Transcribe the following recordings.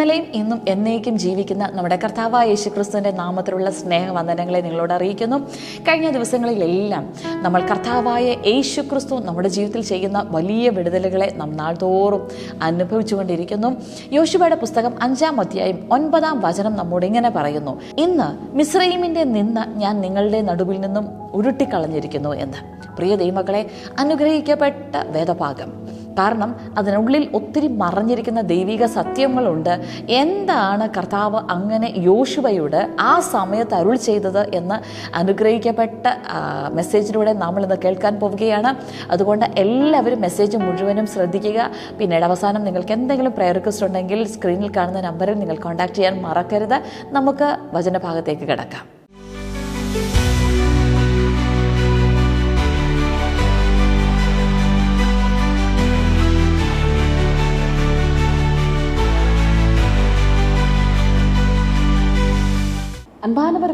ഇന്നലെയും ഇന്നും എന്നേക്കും ജീവിക്കുന്ന നമ്മുടെ കർത്താവായ യേശുക്രിസ്തുവിന്റെ നാമത്തിലുള്ള സ്നേഹവന്ദനങ്ങളെ നിങ്ങളോട് അറിയിക്കുന്നു. കഴിഞ്ഞ ദിവസങ്ങളിലെല്ലാം നമ്മൾ കർത്താവായ യേശുക്രിസ്തു നമ്മുടെ ജീവിതത്തിൽ ചെയ്യുന്ന വലിയ വിടുതലുകളെ നാം നാൾതോറും അനുഭവിച്ചുകൊണ്ടിരിക്കുന്നു. യോശുബയുടെ പുസ്തകം അഞ്ചാം അധ്യായം ഒൻപതാം വചനം നമ്മോട് ഇങ്ങനെ പറയുന്നു. ഇന്ന് മിസ്രൈമിന്റെ നിന്ന് ഞാൻ നിങ്ങളുടെ നടുവിൽ നിന്നും ഉരുട്ടിക്കളഞ്ഞിരിക്കുന്നു എന്ന്. പ്രിയ ദൈവമക്കളെ അനുഗ്രഹിക്കപ്പെട്ട വേദഭാഗം. കാരണം അതിനുള്ളിൽ ഒത്തിരി മറഞ്ഞിരിക്കുന്ന ദൈവിക സത്യങ്ങളുണ്ട്. എന്താണ് കർത്താവ് അങ്ങനെ യോശുവയോട് ആ സമയത്ത് അരുൾ ചെയ്തത് എന്ന് അനുഗ്രഹിക്കപ്പെട്ട മെസ്സേജിലൂടെ നമ്മൾ ഇന്ന് കേൾക്കാൻ പോവുകയാണ്. അതുകൊണ്ട് എല്ലാവരും മെസ്സേജ് മുഴുവനും ശ്രദ്ധിക്കുക. പിന്നീട് അവസാനം നിങ്ങൾക്ക് എന്തെങ്കിലും പ്രയർ റിക്വസ്റ്റ് ഉണ്ടെങ്കിൽ സ്ക്രീനിൽ കാണുന്ന നമ്പറിൽ നിങ്ങൾ കോൺടാക്ട് ചെയ്യാൻ മറക്കരുത്. നമുക്ക് വചനഭാഗത്തേക്ക് കിടക്കാം.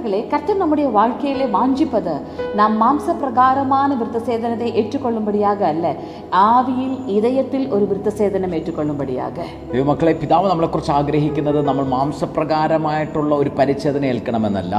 அன்பானவர்களே கர்த்தர் நம்முடைய வாழ்க்கையிலே வாஞ்சிப்பது நாம் மாம்ச பிரகாரமான விருத்த சேதனத்தை ஏற்றுக்கொள்ளும்படியாக அல்ல ஆவியில் இதயத்தில் ஒரு விருத்த சேதனம் ஏற்றுக்கொள்ளும்படியாக ദൈവമക്കളെ പിതാവ് നമ്മളെക്കുറിച്ച് ആഗ്രഹിക്കുന്നത് നമ്മൾ മാംസപ്രകാരമായിട്ടുള്ള ഒരു പരിച്ഛേദന ഏൽക്കണമെന്നല്ല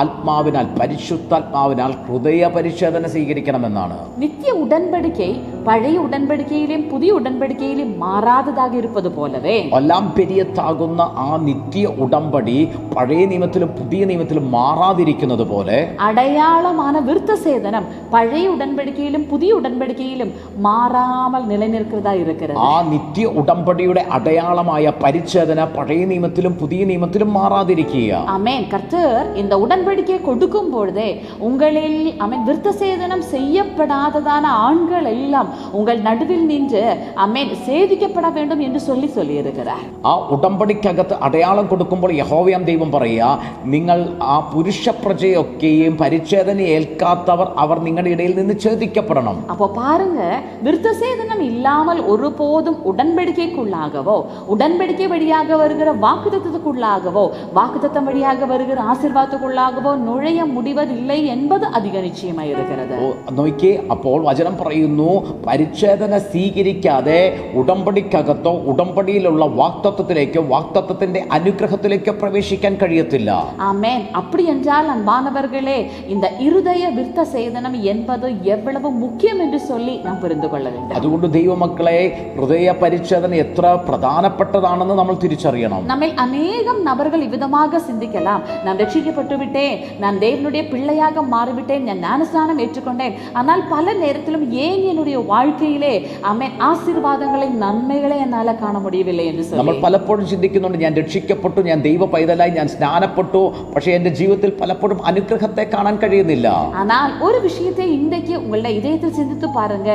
ആത്മാവിനാൽ പരിശുദ്ധാത്മാവിനാൽ ഹൃദയ പരിച്ഛേദന സ്വീകരിക്കണമെന്നാണ് நித்திய உடன்படிக்கை பழைய உடன்படிக்கையிலும் புதிய உடன்படிக்கையிலும் மாறாததாக இருப்பது போலவே എല്ലാം പെരിയത്താകുന്ന ആ നിത്യ ഉടമ്പടി പഴയ നിയമത്തിലും പുതിയ നിയമത്തിലും മാറാതിരിക്കുന്നത് പോലെ அடையாளமான விருத்த சேதனம் பழைய உடன்படிக்கையிலும் புதிய உடன்படிக்கையிலும் மாறாமல் நிலைநிற்கிறதா இருக்கிறது ആ നിത്യ ഉടമ്പടിയുടെ അടയാളമായ പരിച്ഛേദന പഴയ നിയമത്തിലും പുതിയ നിയമത്തിലും മാറാതിരിക്കുക அமேன் கர்த்தர் இந்த உடன்படிக்கையை கொடுக்கும் பொழுதே உங்களில் அமேன் விருத்த சேதனம் செய்யப்படாததான ஆண்கள் எல்லாம் உங்கள் நடுவில் நின்று அமேன் சேதிக்கப்பட வேண்டும் என்று சொல்லி சொல்லியிருக்கிறார் ആ ഉടമ്പടിക്കകത്ത് അടയാളം കൊടുക്കുമ്പോൾ യഹോവയാം ദൈവം പറയുക നിങ്ങൾ ആ പുരുഷ പ്രജയൊക്കെയും പരിച്ഛേദന ഏൽക്കാത്തവർ അവർ നിങ്ങളുടെ ഇടയിൽ നിന്ന് ഛേദിക്കപ്പെടണം அப்போ பாருங்க விருத்த சேதனம் இல்லாமல் ஒருபோதும் உடன்படிக்கைக்குள்ளாகவோ உடன்படிக்கை வழியாக வருகிற வாக்குத்தத்துக்குள்ளாகவோ வாக்குத்தத்தம் வழியாக வருகிற ஆசீர்வாதத்துக்குள்ளாகவோ நுழைய முடிவதில்லை என்பது அதிக நிச்சயமாய் இருக்கிறது ഓ, നോക്കിയേ അപ്പോൾ വചനം പറയുന്നു പരിച്ഛേദന സ്വീകരിക്കാതെ ഉടമ്പടിക്കകത്തോ ഉടമ്പടിയിലുള്ള വാക്തത്വത്തിലേക്കോ വാക്തത്വത്തിന്റെ അനുഗ്രഹത്തിലേക്കോ പ്രവേശിക്കാൻ കഴിയത്തില്ല ஆமென் அப்படி என்றால் அன்பானவர்களே இந்த இருதய விருத்த சேதனம் என்பது எவ்வளவு முக்கியம் என்று சொல்லி நாம் புரிந்து கொள்ள வேண்டும் അതുകൊണ്ട് ദൈവമക്കളെ ഹൃദയ പരിച്ഛേദന എത്ര പ്രധാനപ്പെട്ടതാണെന്ന് നമ്മൾ തിരിച്ചറിയണം நம்மில் அநேகம் நபர்கள் இவ்விதமாக சிந்திக்கலாம் நான் ரட்சிக்கப்பட்டு விட்டேன் நான் தேவனுடைய பிள்ளையாக மாறிவிட்டேன் நான் ஞானஸ்நானம் ஏற்றுக்கொண்டேன் ஆனால் பல நேரத்திலும் ஏன் என்னுடைய வாழ்க்கையிலே அமேன் ஆசீர்வாதங்களை நன்மைகளை என்னால காண முடியவில்லை என்று നമ്മൾ சொல்லி പലപ്പോഴും ചിന്തിക്കുന്നുണ്ട് ഞാൻ രക്ഷിക്കപ്പെട്ടു ഞാൻ ദൈവ പൈതലായി ഞാൻ സ്നാനപ്പെട്ടു പക്ഷേ എൻ്റെ ജീവിതത്തിൽ പലപ്പോഴും അനുഗ്രഹത്തെ കാണാൻ കഴിയുന്നില്ല ஆனால் ஒரு விஷயத்தை இன்றைக்கு உங்களுடைய இதயத்தில் சிந்தித்து பாருங்க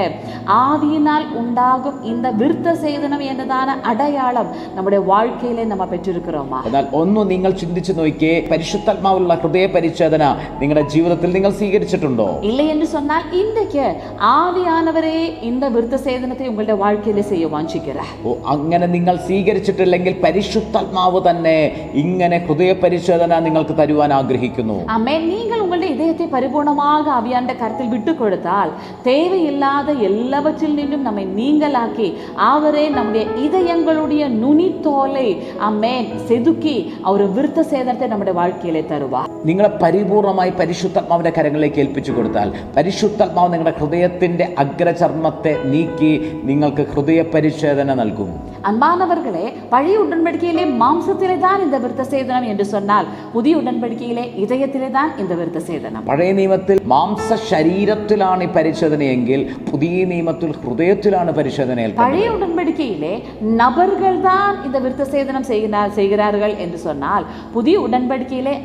ஆவியினால் உண்டாகும் இந்த விருத்த சேதனம் എന്നതാണ് அடையாளம் நம்முடைய வாழ்க்கையிலே நம்ம பெற்றிருக்கிறோமா എന്നാൽ ഒന്ന് നിങ്ങൾ ചിന്തിച്ചു നോക്കിയേ പരിശുദ്ധാത്മാവിലുള്ള ഹൃദയ പരിച്ഛേദന നിങ്ങളുടെ ജീവിതത്തിൽ നിങ്ങൾ സ്വീകരിച്ചിട്ടുണ്ടോ இல்லை என்று சொன்னால் இன்றைக்கு ஆவியானவரே இந்த விருத்த சேதனத்தை உங்களுடைய வாழ்க்கையிலே செய்ய வாஞ்சிக்கிறார் ഓ അങ്ങനെ നിങ്ങൾ സ്വീകരിച്ചിട്ടില്ലെങ്കിൽ പരിശുദ്ധാത്മാവ് തന്നെ ഇങ്ങനെ ഹൃദയ പരിശോധന നിങ്ങൾക്ക് തരുവാൻ ആഗ്രഹിക്കുന്നു ஆமே நீங்கள் உங்களுடைய இதயத்தை பரிபூர்ணமாக ஆவியாண்ட கருத்தில் விட்டு கொடுத்தால் தேவையில்லாத எல்லாவற்றில் நின்றும் நம்மை நீங்களாக்கி அவரே நம்முடைய இதயங்களுடைய நுனித்தோலை அம்மேன் செதுக்கி அவர் விருத்த சேதனத்தை நம்முடைய வாழ்க்கையிலே தருவார் നിങ്ങളെ പരിപൂർണമായി പരിശുദ്ധാത്മാവിന്റെ കരങ്ങളിലേക്ക് ഏൽപ്പിച്ചു കൊടുത്താൽ പരിശുദ്ധാത്മാവ് നിങ്ങളുടെ ഹൃദയത്തിന്റെ അഗ്രചർമ്മത്തെ നീക്കി നിങ്ങൾക്ക് ഹൃദയ പരിശോധന നൽകും அன்பானவர்களே பழைய உடன்படிக்கையிலே மாம்சத்திலே தான் இந்த விருத்த சேதனம் என்று சொன்னால் புதிய உடன்படிக்கையிலே இதயத்திலே தான் இந்த விருத்த சேதனம் പഴയ നിയമത്തിൽ മാംസ ശരീരത്തിലാണ് ഈ പരിശോധനയെങ്കിൽ പുതിയ നിയമത്തിൽ ഹൃദയത്തിലാണ് പരിശോധന ഏൽക്കുന്നത് பழைய உடன்படிக்கையிலே நபர்கள் தான் இந்த விருத்த சேதனம் செய்கிறார் செய்கிறார்கள் என்று சொன்னால் புதிய உடன்படிக்கையிலே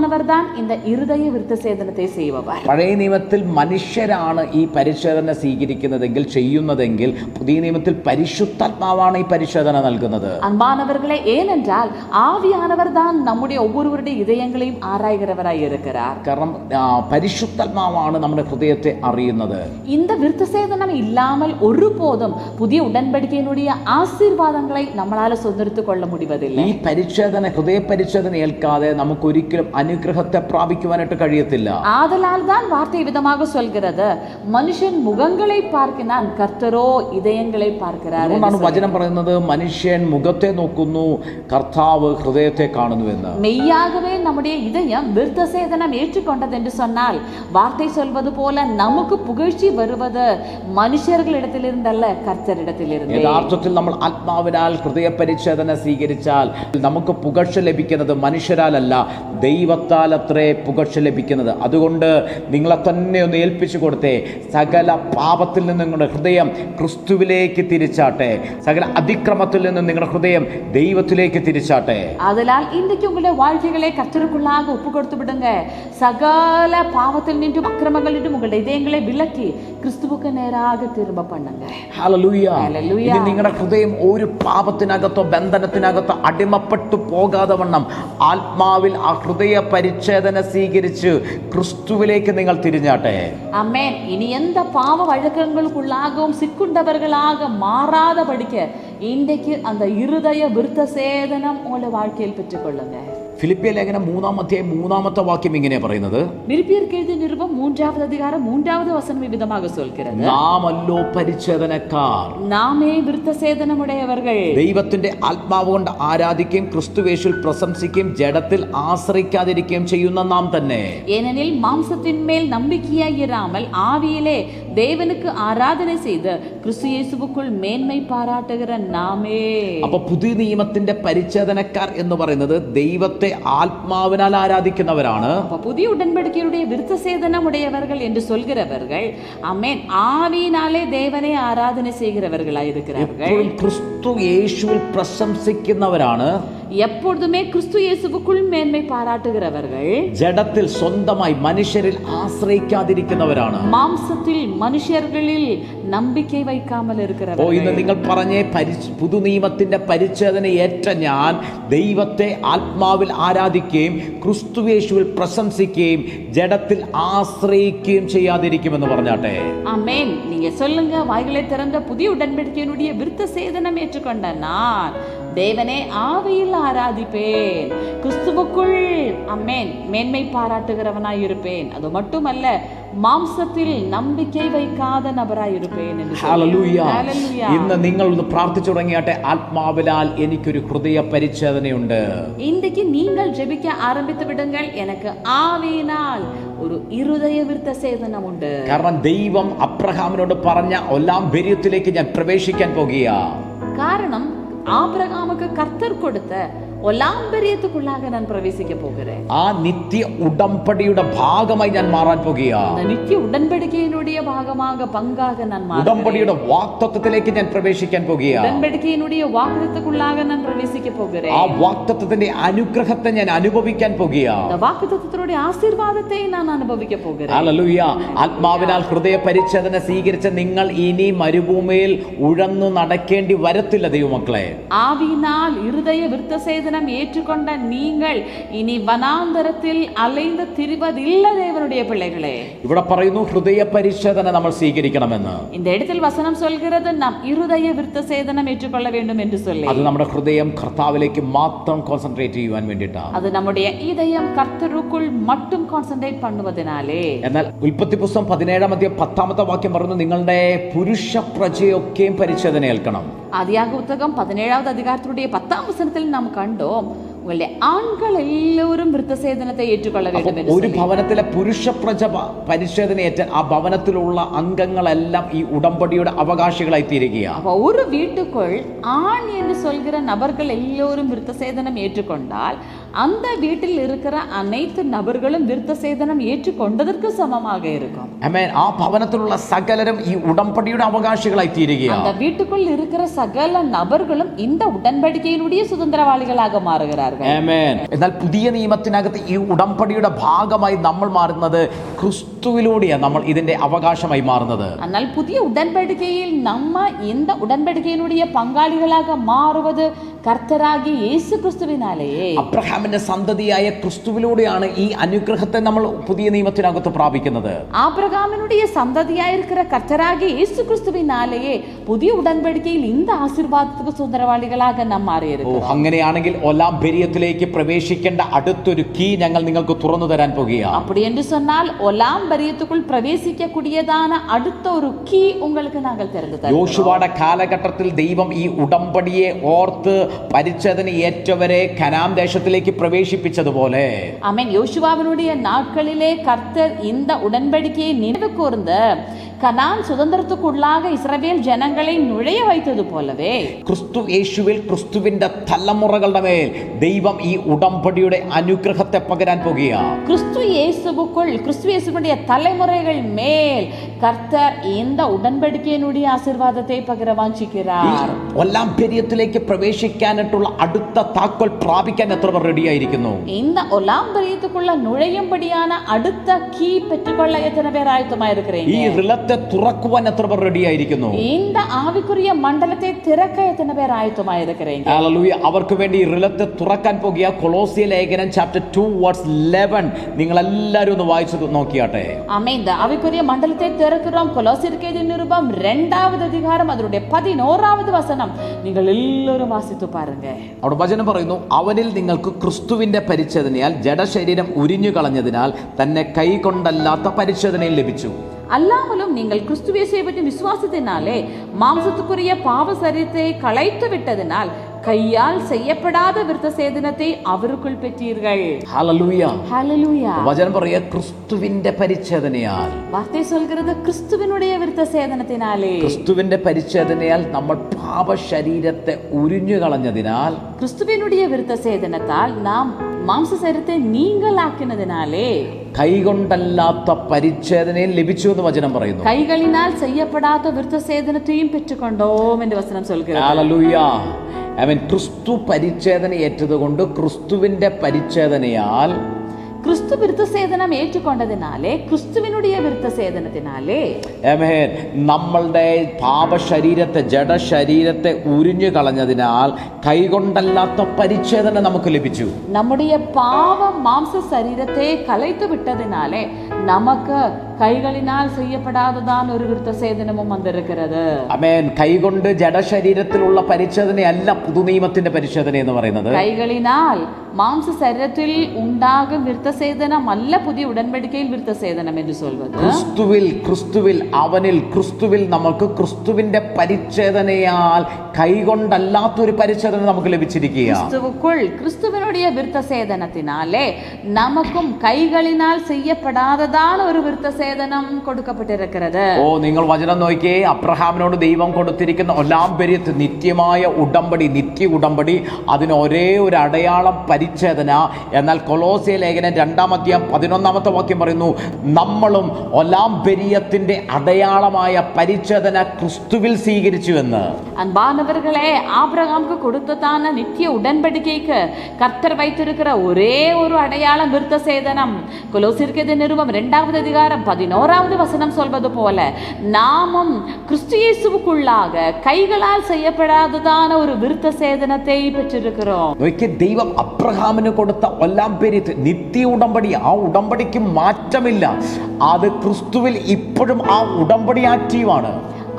ஆவியானவர் தான் இந்த இருதய விருத்த சேதனத்தை செய்பவர் പഴയ നിയമത്തിൽ മനുഷ്യരാണ് ഈ പരിശോധന സ്വീകരിക്കുന്നതെങ്കിൽ ചെയ്യുന്നതെങ്കിൽ പുതിയ നിയമത്തിൽ പരിശുദ്ധാത്മാവാണ് ഈ പരിശോധന നൽകുന്നത് அன்பானவர்களே ஏனென்றால் ஆவியானவர் தான் நம்முடைய ஒவ்வொருவருடைய இதயங்களையும் ஆராய்கிறவராய் இருக்கிறார் കാരണം ആ, പരിശുദ്ധാത്മാവാണ് നമ്മുടെ ഹൃദയത്തെ അറിയുന്നത് இந்த விருத்த விருத்தசேதனம் இல்லாமல் ஒருபோதும் புதிய உடன்படிக்கையினுடைய ஆசீர்வாதங்களை நம்மளால சொந்தெடுத்து கொள்ள முடிவதில்லை ഈ പരിച്ഛേദന ഹൃദയ പരിച്ഛേദന ഏൽക്കാതെ നമുക്ക് ഒരിക്കലും അനുഗ്രഹത്തെ പ്രാപിക്കുവാനായിട്ട് കഴിയത്തില്ല ஆதலால் தான் வார்த்தை விதமாக சொல்கிறது மனுஷன் முகங்களை பார்க்கிறான் கர்த்தரோ இதயங்களை பார்க்கிறார் என்று അതുകൊണ്ടാണ് വചനം പറയുന്നത് മനുഷ്യൻ മുഖത്തെ നോക്കുന്നു കർത്താവ് ഹൃദയത്തെ കാണുന്നുവെന്ന് மெய்யாகவே நம்முடைய இதயம் விருத்தசேதனம் ஏற்றுக்கொண்டது என்று சொன்னால் வார்த்தை சொல்வது போல நமக்கு புகழ்ச்சி வருவது மனுஷர்களிடத்திலிருந்தல்ல கர்த்தரிடத்திலிருந்து യഥാർത്ഥത്തിൽ നമ്മൾ ആത്മാവിനാൽ ഹൃദയ പരിച്ഛേദന സ്വീകരിച്ചാൽ നമുക്ക് പുകഴ്ച ലഭിക്കുന്നത് മനുഷ്യരാലല്ല ദൈവത്താൽ അത്രേ പുകക്ഷ ലഭിക്കുന്നത്. അതുകൊണ്ട് നിങ്ങളെ തന്നെ ഒന്ന് ഏൽപ്പിച്ചു കൊടുത്തേ. സകല പാപത്തിൽ നിന്ന് നിങ്ങളുടെ ഹൃദയം ക്രിസ്തുവിലേക്ക് തിരിച്ചാട്ടെ. സകല അതിക്രമത്തിൽ നിന്ന് നിങ്ങളുടെ ഹൃദയം ദൈവത്തിലേക്ക് തിരിച്ചാട്ടെ. അതിനാൽ ഇന്ത്യയ്ക്ക് ഉള്ള വാഴ്ചകളെ കർത്തർക്കുള്ളാക ഒപ്പുകൊടുത്തു വിടുങ്ങ. സകല പാപത്തിൽ നിന്നും അക്രമങ്ങളിൽ നിന്നും നിങ്ങളുടെ ഹൃദയങ്ങളെ വിലക്കി ക്രിസ്തുവുക്ക് നേരാകെ തിരുമ്പ പണ്ണുങ്ക നിങ്ങളുടെ ഹൃദയം ഒരു പാപത്തിനകത്തോ ബന്ധനത്തിനകത്തോ അടിമപ്പെട്ടു പോകാതെ വണ്ണം. ആത്മാവിൽ ആ ഹൃദയ പരിച്ഛേദന സ്വീകരിച്ച് ക്രിസ്തുവിലേക്ക് നിങ്ങൾ തിരിഞ്ഞാട്ടെ. അമ്മേൻ ഇനി എന്താ പാവ വഴക്കങ്ങൾക്കുള്ളാകും സിക്കുണ്ടവർകളാക മാറാതെ പഠിക്ക. ഇന്ത്യയ്ക്ക് അന്ത ഇരുദയ വിരുദ്ധ ഓലെ വാഴ്ക്കയിൽ പെറ്റുകൊള്ളുക ഫിലിപ്പിയ ലേഖനം മൂന്നാം അധ്യായം മൂന്നാമത്തെ വാക്യം ഇങ്ങനെ പറയുന്നത് விருப்பியருக்கு எழுதிய நிருபம் மூன்றாவது அதிகாரம் மூன்றாவது வசனம் விதமாக சொல்கிறது നാമല്ലോ പരിച്ഛേദനക്കാർ நாமே விருத்த சேதனமுடையவர்கள் ദൈവത്തിന്റെ ആത്മാവ് കൊണ്ട് ആരാധിക്കുകയും ക്രിസ്തുവേശുൽ പ്രശംസിക്കുകയും ജഡത്തിൽ ആശ്രയിക്കാതിരിക്കുകയും ചെയ്യുന്ന നാം തന്നെ ஏனெனில் மாம்சத்தின் மேல் நம்பிக்கையாய் இராமல் ஆவியிலே தேவனுக்கு ஆராதனை செய்து கிறிஸ்து இயேசுவுக்குள் மேன்மை பாராட்டுகிற நாமே അപ്പൊ പുതിയ നിയമത്തിന്റെ പരിച്ഛേദനക്കാർ എന്ന് പറയുന്നത് ദൈവത്തെ ആത്മാവിനാൽ ആരാധിക്കുന്നവരാണ് அப்ப புதிய உடன்படிக்கையுடைய விருத்த சேதனம் உடையவர்கள் என்று சொல்கிறவர்கள் அமேன் ஆவியினாலே தேவனை ஆராதனை செய்கிறவர்களாய் இருக்கிறார்கள் എപ്പോഴും ക്രിസ്തു യേശുവിൽ പ്രശംസിക്കുന്നവരാണ് எப்பொழுதுமே கிறிஸ்து இயேசுவுக்குள் மேன்மை பாராட்டுகிறவர்கள் ജഡത്തിൽ സ്വന്തമായി മനുഷ്യരിൽ ആശ്രയിക്കാതിരിക്കുന്നവരാണ് மாம்சத்தில் மனுஷர்களில் நம்பிக்கை வைக்காமல் ഓ இருக்கிறவர்கள் ഇന്ന് നിങ്ങൾ പറഞ്ഞേ പരി പുതു നിയമത്തിന്റെ പരിച്ഛേദന ഏറ്റ ഞാൻ ദൈവത്തെ ആത്മാവിൽ ആരാധിക്കുകയും ക്രിസ്തുവേശുവിൽ പ്രശംസിക്കുകയും ജഡത്തിൽ ആശ്രയിക്കുകയും ചെയ്യാതിരിക്കുമെന്ന് പറഞ്ഞാട്ടെ அமேன் நீங்க சொல்லுங்க வாய்களை திறந்த புதிய உடன்படிக்கையினுடைய விருத்த சேதனம் ஏற்றுக்கொண்ட நான் தேவனே ஆவியில் ஆராதிப்பேன் கிறிஸ்துவுக்குள் அம்மேன் மேன்மை பாராட்டுகிறவனாய் இருப்பேன் அது மட்டுமல்ல മാംസത്തിൽ നമ്പിക്കൈ വയ്ക്കാതെ ഇന്ന് നിങ്ങൾ ഒന്ന് പ്രാർത്ഥിച്ചു തുടങ്ങിയാട്ടെ. ആത്മാവിലാൽ എനിക്കൊരു ഹൃദയ പരിച്ഛേദനയുണ്ട്. ഇന്ത്യയ്ക്ക് നിങ്ങൾ ജപിക്കാൻ ആരംഭിച്ചു വിടുങ്ങൾ എനിക്ക് ആവീനാൽ ഒരു ഇരുദയ കാരണം ദൈവം അബ്രഹാമിനോട് പറഞ്ഞ ഒല്ലാം ബെര്യത്തിലേക്ക് ഞാൻ പ്രവേശിക്കാൻ പോകുക കാരണം ஆபிரகாமுக்கு கர்த்தர் கொடுத்த ನಾನು ಪ್ರವೇಶಕ್ಕೆ ಹೋಗರೆ ಆ ನಿತ್ಯ ಉಡಂಬಡಿಯುಡ ಭಾಗಮಾಗಿ നിത്യ ഉടൻപടിക്കയിലൂടെ ഭാഗമാക പങ്കാക ഞാൻ ഉടമ്പടിയുടെ വാക്തത്വത്തിലേക്ക് ഞാൻ പ്രവേശിക്കാൻ പോകുകയാ. ഉടൻപടിക്കയിലൂടെ വാക്തത്വക്കുള്ളാക ഞാൻ പ്രവേശിക്ക പോകുകയെ ആ വാക്തത്വത്തിന്റെ അനുഗ്രഹത്തെ ഞാൻ അനുഭവിക്കാൻ പോകുകയാ. വാക്തത്വത്തിലൂടെ ആശീർവാദത്തെ ഞാൻ അനുഭവിക്ക പോകുകയെ ഹല്ലേലൂയ. ആത്മാവിനാൽ ഹൃദയ പരിച്ഛേദന സ്വീകരിച്ച നിങ്ങൾ ഇനി മരുഭൂമിയിൽ ഉഴന്നു നടക്കേണ്ടി വരത്തില്ല ദൈവമക്കളെ. ആവിനാൽ ഹൃദയ വൃത്തസേദന சேதனம் ஏற்றுக்கொண்ட நீங்கள் இனி வனாந்தரத்தில் அலைந்து திரிவதில்லை தேவனுடைய பிள்ளைகளே ഇവിടെ പറയുന്നു ഹൃദയ പരിച്ഛേദന നമ്മൾ സ്വീകരിക്കണമെന്ന് இந்த இடத்தில் வசனம் சொல்கிறது நாம் இருதய விருத்த சேதனம் ஏற்றுக்கொள்ள வேண்டும் என்று சொல்லி അത് നമ്മുടെ ഹൃദയം കർത്താവിലേക്ക് മാത്രം കോൺസെൻട്രേറ്റ് ചെയ്യുവാൻ വേണ്ടിയിട്ടാണ് அது நம்முடைய இதயம் கர்த்தருக்குள் மட்டும் கான்சென்ட்ரேட் பண்ணுவதனாலே എന്നാൽ ഉൽപ്പത്തി പുസ്തകം പതിനേഴാം അധ്യായം പത്താമത്തെ വാക്യം പറഞ്ഞു നിങ്ങളുടെ പുരുഷ പ്രജയൊക്കെയും പരിച്ഛേദന ഏൽക്കണം ஆதியாக புத்தகம் பதினேழாவது அதிகாரத்தினுடைய பத்தாம் வசனத்தில் நாம் கண்டோம் உங்களுடைய ஆண்கள் எல்லோரும் விருத்த சேதனத்தை ஏற்றுக்கொள்ள അപ്പൊ வேண்டும் என்று ഒരു சொல்லி. ഭവനത്തിലെ പുരുഷ പ്രജ പ- പരിച്ഛേദനയേറ്റ ആ ഭവനത്തിലുള്ള അംഗങ്ങളെല്ലാം ഈ ഉടമ്പടിയുടെ അവകാശികളായി തീരുകയാണ് அப்ப ஒரு வீட்டுக்குள் ஆண் என்று சொல்கிற நபர்கள் எல்லோரும் விருத்த சேதனம் ஏற்றுக்கொண்டால் அந்த வீட்டில் இருக்கிற அனைத்து நபர்களும் விருத்த சேதனம் ஏற்றுக்கொண்டதற்கு சமமாக இருக்கும் അമേൻ ആ ഭവനത്തിലുള്ള സകലരും ഈ ഉടമ്പടിയുടെ അവകാശികളായി തീരുകയാണ് அந்த வீட்டுக்குள் இருக்கிற சகல நபர்களும் இந்த உடன்படிக்கையினுடைய சுதந்திரவாளிகளாக மாறுகிறார்கள் ആമേൻ എന്നാൽ പുതിയ നിയമത്തിനകത്ത് ഈ ഉടമ്പടിയുടെ ഭാഗമായി നമ്മൾ മാറുന്നത് ക്രിസ്തുവിലൂടെയാണ് നമ്മൾ ഇതിന്റെ അവകാശമായി മാറുന്നത്. എന്നാൽ പുതിയ ഉടമ്പടികയിൽ നമ്മ എന്ത ഉടൻപെടുക്കയിലൂടെ പങ്കാളികളാക മാറുവത്? കർത്തരാകി യേശു ക്രിസ്തുവിനാലേ അബ്രഹാമിന്റെ സന്തതിയായ ക്രിസ്തുവിലൂടെയാണ് ഈ അനുഗ്രഹത്തെ നമ്മൾ പുതിയ നിയമത്തിനകത്ത് പ്രാപിക്കുന്നത്. ആബ്രഹാമിനുടെ സന്തതിയായിരിക്കുന്ന കർത്തരാകി യേശു ക്രിസ്തുവിനാലയെ പുതിയ ഉടൻപടിക്കയിൽ എന്ത് ആശീർവാദത്തിന് സുന്ദരവാളികളാകാൻ നാം മാറിയത് അങ്ങനെയാണെങ്കിൽ ഒലാം ബെരി ബരിയത്തിലേക്ക് പ്രവേശിക്കേണ്ട അടുത്തൊരു കീ ഞങ്ങൾ നിങ്ങൾക്ക് തുറന്നു തരാൻ പോകുകയാണ് அப்படி என்று சொன்னால் ஒலாம் பரியத்துக்குள் பிரவேசிக்க கூடியதான அடுத்த ஒரு கீ உங்களுக்கு நாங்கள் திறந்து தருகிறோம் യോശുവയുടെ കാലഘട്ടത്തിൽ ദൈവം ഈ ഉടമ്പടിയെ ഓർത്ത് പരിച്ഛേദന ഏറ്റവരെ കനാം ദേശത്തിലേക്ക് പ്രവേശിപ്പിച്ചതുപോലെ ஆமென் யோசுவாவினுடைய நாட்களிலே கர்த்தர் இந்த உடன்படிக்கையை நினைவு கூர்ந்த கனான் சுதந்திரத்துக்குள்ளாக இஸ்ரவேல் ஜனங்களை நுழைய வைத்தது போலவே ക്രിസ്തു യേശുവിൽ ക്രിസ്തുവിന്റെ തലമുറകളുടെ മേൽ ദൈവം ഈ ഉടമ്പടിയുടെ അനുഗ്രഹത്തെ പകരാൻ പോകുകയാണ് கிறிஸ்து இயேசுவுக்குள் கிறிஸ்து இயேசுவுடைய தலைமுறைகள் மேல் கர்த்தர் இந்த உடன்படிக்கையினுடைய ஆசீர்வாதத்தை பகிர வாஞ்சிக்கிறார் ഒല്ലാം പെരിയത്തിലേക്ക് പ്രവേശിക്കാനായിട്ടുള്ള അടുത്ത താക്കോൽ പ്രാപിക്കാൻ എത്ര പേർ റെഡിയായിരിക്കുന്നു இந்த ஒலாம்பரியத்துக்குள்ள நுழையும்படியான அடுத்த கீ பெற்றுக்கொள்ள எத்தனை பேர் ஆயத்தமா ഈ இருக்கிறீங்க റിലത്തെ തുറക്കുവാൻ എത്ര പേർ റെഡിയായിരിക്കുന്നു இந்த ஆவிக்குரிய மண்டலத்தை திறக்க எத்தனை பேர் ஆயத்தமா இருக்கிறீங்க ഹല്ലേലൂയ അവർക്ക് വേണ്ടി ഈ റിലത്തെ തുറക്കാൻ പോകുക കൊളോസിയ ലേഖനം ചാപ്റ്റർ ടു വേർഡ്സ് ലെവൻ നിങ്ങൾ എല്ലാവരും ഒന്ന് വായിച്ചു നോക്കിയാട്ടെ ஆமே இந்த ஆவிக்குரிய மண்டலத்தை திறக்கிறோம் கொலோசிற்கேது நிருபம் இரண்டாவது அதிகாரம் அதனுடைய பதினோராவது வசனம் நீங்கள் எல்லோரும் வாசித்து பாருங்க അവിടെ വചനം പറയുന്നു അവനിൽ നിങ്ങൾക്ക് ക്രിസ്തുവിന്റെ പരിച്ഛേദനയാൽ ജഡശരീരം ഉരിഞ്ഞു കളഞ്ഞതിനാൽ തന്നെ കൈകൊണ്ടല്ലാത്ത പരിച്ഛേദനയും ലഭിച്ചു அல்லாமலும் நீங்கள் கிறிஸ்துவேசை பற்றி விசுவாசத்தினாலே மாம்சத்துக்குரிய பாவ சரீரத்தை களைத்து விட்டதினால் கையால் செய்யப்படாத விருத்த சேதனத்தை அவருக்குள் பெற்றீர்கள் ഹല്ലേലൂയ ஹalleluya വചനം പറയുക ക്രിസ്തുവിന്റെ പരിച്ഛേദനയാൽ வார்த்தை சொல்கிறது கிறிஸ்துவினுடைய விருத்த சேதனத்தினாலே ക്രിസ്തുവിന്റെ പരിച്ഛേദനയാൽ നമ്മൾ പാപ ശരീരത്തെ ഉരിഞ്ഞു കളഞ്ഞതിനാൽ கிறிஸ்துவினுடைய விருத்த சேதனத்தால் நாம் மாம்ச சரீரத்தை நீங்களாக்கினதினாலே കൈകൊണ്ടല്ലാത്ത പരിച്ഛേദനയും ലഭിച്ചു എന്ന് വചനം പറയുന്നു கைகளினால் செய்யப்படாத விருத்த சேதனத்தையும் பெற்றுக்கொண்டோம் என்று வசனம் சொல்கிறது ഹല്ലേലൂയ അവൻ ക്രിസ്തു പരിച്ഛേദന ഏറ്റതുകൊണ്ട് ക്രിസ്തുവിന്റെ പരിച്ഛേദനയാൽ ക്രിസ്തു വിരുദ്ധസേതനം ഏറ്റുകൊണ്ടതിനാലേ ക്രിസ്തുവിനുടിയ വിരുദ്ധസേതനത്തിനാലേ? നമ്മളുടെ പാപശരീരത്തെ ജഡശരീരത്തെ ഉരിഞ്ഞു കളഞ്ഞതിനാൽ കൈകൊണ്ടല്ലാത്ത പരിച്ഛേദന നമുക്ക് ലഭിച്ചു. നമ്മുടെ പാപ മാംസ ശരീരത്തെ കലയ്ത്തു വിട്ടതിനാലേ നമുക്ക് கைகளினால் செய்யப்படாததான் ஒரு விருத்த சேதனமும் வந்திருக்கிறது അമേൻ കൈകൊണ്ട് ജഡശരീരത്തിലുള്ള പരിച്ഛേദനയല്ല പുതുനിയമത്തിന്റെ പരിച്ഛേദന എന്ന് പറയുന്നത് கைகளினால் மாம்ச சரீரத்தில் உண்டாகும் விருத்த சேதனம் அல்ல புதிய உடன்படிக்கையில் விருத்த சேதனம் என்று சொல்வது ക്രിസ്തുവിൽ ക്രിസ്തുവിൽ അവനിൽ ക്രിസ്തുവിൽ നമുക്ക് ക്രിസ്തുവിന്റെ പരിച്ഛേദനയാൽ കൈകൊണ്ടല്ലാത്തൊരു പരിച്ഛേദന നമുക്ക് ലഭിച്ചിരിക്കുക கிறிஸ்துவுக்குள் கிறிஸ்துவனுடைய விருத்த சேதனத்தினாலே நமக்கும் கைகளினால் செய்யப்படாததான ஒரு விருத்த சேதனம் கொடுக்கப்பட்டிருக்கிறது ഓ നിങ്ങൾ വചനം നോക്കിയേ അബ്രഹാമിനോട് ദൈവം കൊടുത്തിരിക്കുന്ന ഒലാംബര്യത്ത് നിത്യമായ ഉടമ്പടി നിത്യ ഉടമ്പടി അതിന് ഒരേ ഒരു അടയാളം പരിച്ഛേദന എന്നാൽ കൊലോസിയ ലേഖനം രണ്ടാം അധ്യായം പതിനൊന്നാമത്തെ വാക്യം പറയുന്നു നമ്മളും ഒലാംബര്യത്തിന്റെ അടയാളമായ പരിച്ഛേദന ക്രിസ്തുവിൽ സ്വീകരിച്ചു എന്ന് அன்பானவர்களே ஆபிரகாமுக்கு கொடுத்ததான நித்திய உடன்படிக்கைக்கு கர்த்தர் வைத்திருக்கிற ஒரே ஒரு அடையாளம் விருத்த சேதனம் கொலோசிற்கது நிறுவம் இரண்டாவது அதிகாரம் பதினோராவது வசனம் சொல்வது போல நாமும் கிறிஸ்து இயேசுவுக்குள்ளாக கைகளால் செய்யப்படாததான ஒரு விருத்த சேதனத்தை பெற்றிருக்கிறோம் നോക്കിയ ദൈവം അബ്രഹാമിന് കൊടുത്ത ഒലാംബര്യത്ത് നിത്യ ഉടമ്പടി ആ ഉടമ്പടിക്ക് മാറ്റമില്ല അത് ക്രിസ്തുവിൽ ഇപ്പോഴും ആ ഉടമ്പടി ആക്റ്റീവാണ്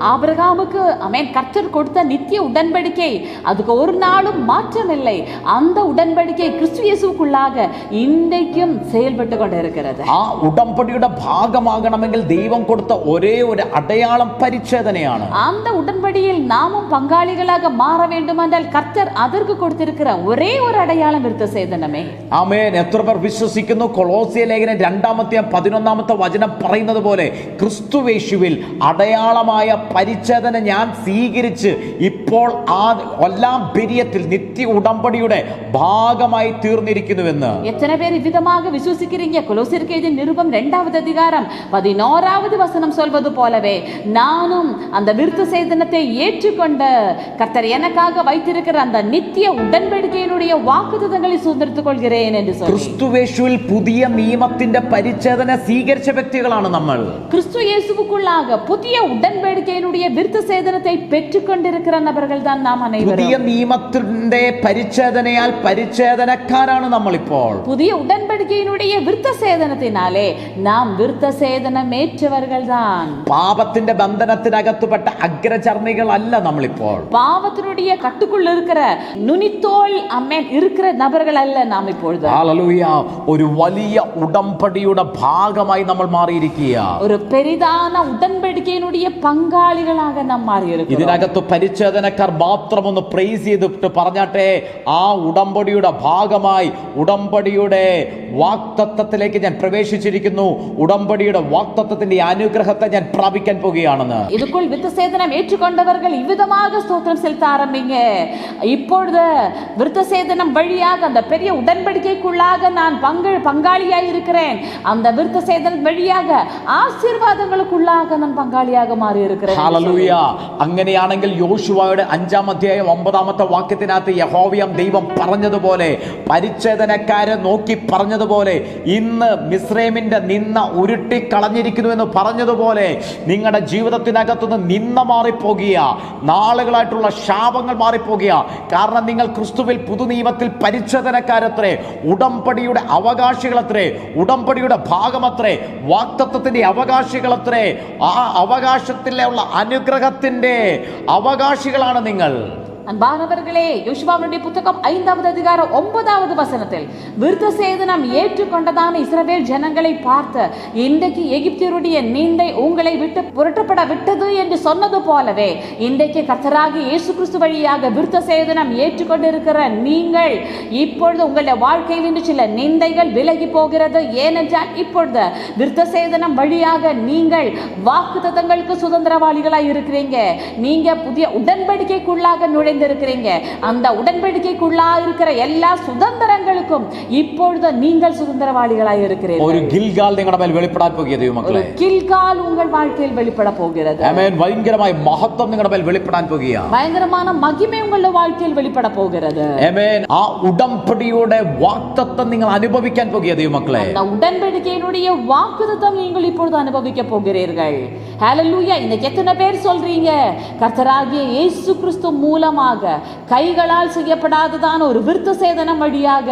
ஆபிரகாமுக்கு அமேன் கர்த்தர் கொடுத்த நித்திய உடன்படிக்கை அதுக்கு ஒரு நாளும் மாற்றமில்லை அந்த உடன்படிக்கை கிறிஸ்து இயேசுவுக்குள்ளாக இன்றைக்கும் செயல்பட்டு கொண்டிருக்கிறது ആ ഉടമ്പടിയുടെ ഭാഗമാകണമെങ്കിൽ ദൈവം കൊടുത്ത ഒരേ ഒരു അടയാളം പരിച്ഛേദനയാണ് அந்த உடன்படியில் நாமும் பங்காளிகளாக மாற வேண்டுமென்றால் கர்த்தர் அதற்கு கொடுத்திருக்கிற ஒரே ஒரு அடையாளம் விருத்த சேதனமே ആമേൻ എത്ര പേർ വിശ്വസിക്കുന്നു കൊളോസിയ ലേഖനം രണ്ടാമത്തെ പതിനൊന്നാമത്തെ വചനം പറയുന്നത് പോലെ ക്രിസ്തുവേശുവിൽ അടയാളമായ പരിച്ഛേദന ഞാൻ സ്വീകരിച്ച് ഇപ്പോൾ ആ ഒല്ലാം ബെരിയത്തിൽ നിത്യ ഉടമ്പടിയുടെ ഭാഗമായി തീർന്നിരിക്കുന്നുവെന്ന് எத்தனை பேர் இவ்விதமாக விசுவசிக்கிறீங்க கொலோசிற்கேது நிருபம் இரண்டாவது அதிகாரம் பதினோராவது வசனம் சொல்வது போலவே நானும் அந்த விருத்த சேதனத்தை ஏற்றுக்கொண்ட கர்த்தர் எனக்காக வைத்திருக்கிற அந்த நித்திய உடன்படிக்கையினுடைய வாக்குத்தங்களை சுதந்திரத்துக் கொள்கிறேன் என்று சொல்லி ക്രിസ്തുവേശുവിൽ പുതിയ നിയമത്തിന്റെ പരിച്ഛേദന സ്വീകരിച്ച വ്യക്തികളാണ് നമ്മൾ கிறிஸ்து இயேசுவுக்குள்ளாக புதிய உடன்படிக்கை உடன்படிக்கையினுடைய விருத்த சேதனத்தை பெற்றுக்கொண்டிருக்கிற நபர்கள் தான் நாம் പുതിയ அனைவரும் നിയമത്തിന്റെ പരിച്ഛേദനയാൽ പരിച്ഛേദനക്കാരാണ് നമ്മളിപ്പോൾ புதிய உடன்படிக்கையினுடைய விருத்த சேதனத்தினாலே நாம் விருத்த சேதனம் ஏற்றவர்கள் தான் പാപത്തിന്റെ ബന്ധനത്തിനകത്തുപെട്ട അഗ്രചർമ്മികളല്ല നമ്മളിപ്പോൾ பாவத்தினுடைய கட்டுக்குள் இருக்கிற நுனித்தோல் அம்மேன் இருக்கிற நபர்கள் அல்ல நாம் இப்பொழுது ഹല്ലേലൂയ ഒരു വലിയ ഉടമ്പടിയുടെ ഭാഗമായി നമ്മൾ മാറിയിരിക്കുക ஒரு பெரிதான உடன்படிக்கையினுடைய பங்காளிகளாக நாம் மாறி இருக்கிறோம் ഇതിനകത്ത് പരിച്ഛേദനക്കാർ മാത്രം ഒന്ന് പ്രൈസ് ചെയ്തിട്ട് പറഞ്ഞാട്ടെ ആ ഉടമ്പടിയുടെ ഭാഗമായി ഉടമ്പടിയുടെ വാക്തത്വത്തിലേക്ക് ഞാൻ പ്രവേശിച്ചിരിക്കുന്നു ഉടമ്പടിയുടെ വാക്തത്വത്തിന്റെ അനുഗ്രഹത്തെ ഞാൻ പ്രാപിക്കാൻ പോകുകയാണെന്ന് இதுக்குள் விருத்த சேதனம் ஏற்றுக்கொண்டவர்கள் இவ்விதமாக ஸ்தோத்திரம் செலுத்த ஆரம்பிங்க இப்பொழுது விருத்த சேதனம் வழியாக அந்த பெரிய உடன்படிக்கைக்குள்ளாக நான் பங்கு பங்காளியாய் இருக்கிறேன் அந்த விருத்த சேதனம் வழியாக ஆசீர்வாதங்களுக்குள்ளாக நான் பங்காளியாக மாறி இருக்கிறேன் ഹാലലൂയ. അങ്ങനെയാണെങ്കിൽ യോശുവയുടെ അഞ്ചാം അധ്യായം ഒമ്പതാമത്തെ വാക്യത്തിനകത്ത് യഹോവിയം ദൈവം പറഞ്ഞതുപോലെ പരിച്ഛേദനക്കാരെ നോക്കി പറഞ്ഞതുപോലെ ഇന്ന് മിസ്രൈമിന്റെ നിന്ന ഉരുട്ടിക്കളഞ്ഞിരിക്കുന്നു എന്ന് പറഞ്ഞതുപോലെ നിങ്ങളുടെ ജീവിതത്തിനകത്തുനിന്ന് നിന്ന മാറിപ്പോകിയ നാളുകളായിട്ടുള്ള ശാപങ്ങൾ മാറിപ്പോകിയ കാരണം നിങ്ങൾ ക്രിസ്തുവിൽ പുതുനിയമത്തിൽ പരിച്ഛേദനക്കാരത്രേ ഉടമ്പടിയുടെ അവകാശികളത്രേ ഉടമ്പടിയുടെ ഭാഗമത്രേ വാക്തത്വത്തിന്റെ അവകാശികളത്രേ ആ അവകാശത്തിലുള്ള അനുഗ്രഹത്തിന്റെ അവകാശികളാണ് നിങ്ങൾ. அன்பானவர்களே யோசுவாவுடைய புத்தகம் ஐந்தாவது அதிகாரம் ஒன்பதாவது வசனத்தில் விருத்த சேதனம் ஏற்றுக்கொண்டதான இஸ்ரவேல் ஜனங்களை பார்த்து இன்றைக்கு எகிப்தியருடைய நீண்டை உங்களை விட்டு புரட்டப்பட விட்டது என்று சொன்னது போலவே இன்றைக்கு கத்தராகி இயேசு கிறிஸ்து வழியாக விருத்த சேதனம் ஏற்றுக்கொண்டிருக்கிற நீங்கள் இப்பொழுது உங்களுடைய வாழ்க்கையில் இன்று சில நிந்தைகள் விலகி போகிறது. ஏனென்றால் இப்பொழுது விருத்த சேதனம் வழியாக நீங்கள் வாக்குத்தத்தங்களுக்கு சுதந்திரவாளிகளாக இருக்கிறீங்க. நீங்க புதிய உடன்படிக்கைக்குள்ளாக நுழைந்திருக்கிறீங்க அந்த உடன்படிக்கைக்குள்ளா இருக்கிற எல்லா சுதந்திரங்களுக்கும் இப்பொழுது நீங்கள் சுதந்திரவாளிகளாய் இருக்கிறீர்கள் ഒരു ഗിൽഗാൽ നിങ്ങളുടെ മേൽ വെളിപ്പെടാൻ പോകുക ஒரு ദൈവമക്കളെ கில்கால் உங்கள் வாழ்க்கையில் வெளிப்பட போகிறது ആമേൻ ഭയങ്കരമായ മഹത്വം നിങ്ങളുടെ മേൽ വെളിപ്പെടാൻ പോകുക பயங்கரமான மகிமை உங்களுடைய வாழ்க்கையில் வெளிப்பட போகிறது ആമേൻ ആ ഉടമ്പടിയുടെ വാക്തത്വം നിങ്ങൾ അനുഭവിക്കാൻ പോകുക ദൈവമക്കളെ அந்த உடன்படிக்கையினுடைய வாக்குத்தத்தம் நீங்கள் இப்பொழுது அனுபவிக்க போகிறீர்கள் ஹalleluya இன்னைக்கு எத்தனை பேர் சொல்றீங்க கர்த்தராகிய இயேசு கிறிஸ்து மூலமாக கைகளால் செய்யப்படாததான ஒரு விருத்த சேதனம் வழியாக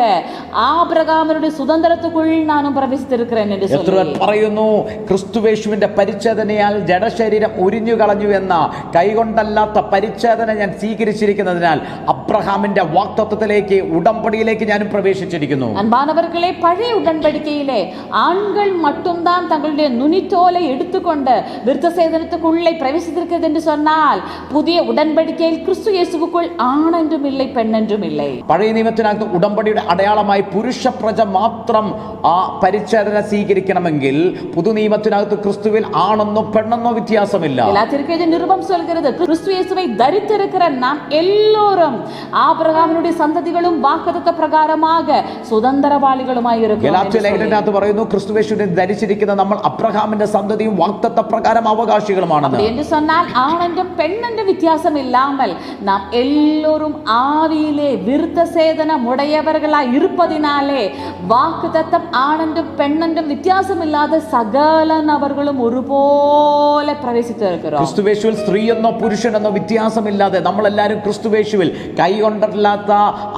ஆபிரகாமருடைய சுதந்திரத்துக்குள் நானும் பிரவேசித்திருக்கிறேன் என்று എത്ര പേർ சொல்லி പറയുന്നു ക്രിസ്തുവേശുവിന്റെ പരിച്ഛേദനയാൽ ജഡശരീരം ഉരിഞ്ഞു കളഞ്ഞു എന്ന കൈകൊണ്ടല്ലാത്ത പരിച്ഛേദന ഞാൻ സ്വീകരിച്ചിരിക്കുന്നതിനാൽ അബ്രഹാമിന്റെ വാക്തത്വത്തിലേക്ക് ഉടമ്പടിയിലേക്ക് ഞാനും പ്രവേശിച്ചിരിക്കുന്നു அன்பானவர்களே பழைய உடன்படிக்கையிலே ஆண்கள் மட்டும்தான் தங்களுடைய நுனித்தோலை எடுத்துக்கொண்டு விருத்த சேதனத்துக்குள்ளே பிரவேசித்திருக்கிறது என்று சொன்னால் புதிய உடன்படிக்கையில் கிறிஸ்து இயேசுவுக்குள் ஆண் என்றும் இல்லை பெண் என்றும் இல்லை പഴയ നിയമത്തിനകത്ത് ഉടമ്പടിയുടെ അടയാളമായി പുരുഷ പ്രജ മാത്രം ആ പരിച്ഛേദന സ്വീകരിക്കണമെങ്കിൽ പുതുനിയമത്തിനകത്ത് ക്രിസ്തുവിൽ ആണെന്നോ പെണ്ണെന്നോ വ്യത്യാസമില്ല எல்லாத்திற்கும் நிருபம் சொல்கிறது கிறிஸ்து இயேசுவை தரித்திருக்கிற நாம் எல்லோரும் ஆபிரகாமினுடைய சந்ததிகளும் வாக்குத்தத்த பிரகாரமாக சுதந்திரவாளிகளுமாய் இருக்கிறோம் ഗലാത്യ என்று சொல்லி. ലേഖനത്തിനകത്ത് പറയുന്നു ക്രിസ്തുവേശുവിനെ ധരിച്ചിരിക്കുന്ന നമ്മൾ അബ്രഹാമിന്റെ സന്തതിയും വാക്തത്വ പ്രകാരം അവകാശികളുമാണെന്ന് அப்படி என்று சொன்னால் ஆண் என்றும் பெண் என்ற வித்தியாசம் இல்லாமல் நாம் எல்லோரும் ஆவியிலே விருத்த சேதனம் உடையவர்களாய் இருப்பதினாலே வாக்கு தத்தம் ஆண் என்றும் பெண் என்றும் வித்தியாசம் இல்லாத சகல நபர்களும் ஒருபோல பிரவேசித்து இருக்கிறோம் ക്രിസ്തുവേശുവിൽ സ്ത്രീയെന്നോ പുരുഷനെന്നോ വ്യത്യാസമില്ലാതെ നമ്മളെല്ലാവരും ക്രിസ്തുവേശുവിൽ കൈകൊണ്ടല്ലാത്ത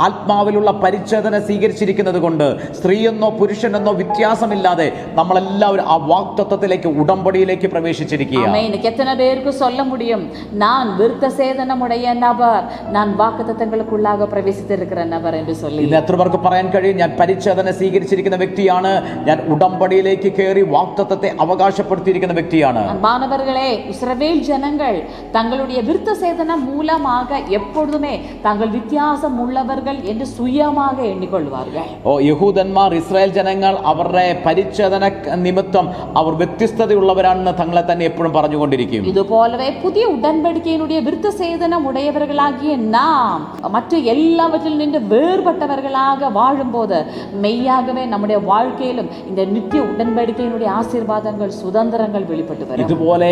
ആത്മാവിലുള്ള പരിച്ഛേദന സ്വീകരിച്ചിരിക്കുന്നത് കൊണ്ട് സ്ത്രീയെന്നോ പുരുഷനെന്നോ വ്യത്യാസമില്ലാതെ നമ്മളെല്ലാവരും ആ വാക്തത്വത്തിലേക്ക് ഉടമ്പടിയിലേക്ക് പ്രവേശിച്ചിരിക്കുക ஆமென். இன்னைக்கு எத்தனை பேருக்கு சொல்ல முடியும் நான் விருத்த சேதனமுடைய நபர் நான் வாக்கு தத்தங்களுக்குள்ளாக பிரவேசித்திருக்கிற நபர் என்று சொல்லி ഇന്ന് എത്ര പേർക്ക് പറയാൻ കഴിയും ഞാൻ പരിച്ഛേദന സ്വീകരിച്ചിരിക്കുന്ന വ്യക്തിയാണ് ഞാൻ ഉടമ്പടിയിലേക്ക് കയറി വാക്തത്വത്തെ അവകാശപ്പെടുത്തിയിരിക്കുന്ന വ്യക്തിയാണ് அன்பானவர்களே இஸ்ரவேல் ஜனங்கள் தங்களுடைய விருத்த சேதனம் மூலமாக எப்பொழுதுமே தாங்கள் வித்தியாசம் உள்ளவர்கள் என்று சுயமாக எண்ணிக்கொள்வார்கள் ഓ യഹൂദന്മാർ ഇസ്രായേൽ ജനങ്ങൾ അവരുടെ പരിച്ഛേദന നിമിത്തം അവർ വ്യത്യസ്തതയുള്ളവരാണെന്ന് തങ്ങളെ തന്നെ എപ്പോഴും പറഞ്ഞുകൊണ്ടിരിക്കും இது போலவே புதிய உடன்படிக்கையினுடைய விருத்த சேதனம் உடையவர்களாகிய நாம் மற்ற எல்லாவற்றில் நின்று வேறுபட்டவர்களாக வாழும்போது மெய்யாகவே நம்முடைய வாழ்க்கையிலும் இந்த நித்திய உடன்படிக்கையினுடைய ஆசீர்வாதங்கள் சுதந்திரங்கள் வெளிப்பட்டு வரும் ഇതുപോലെ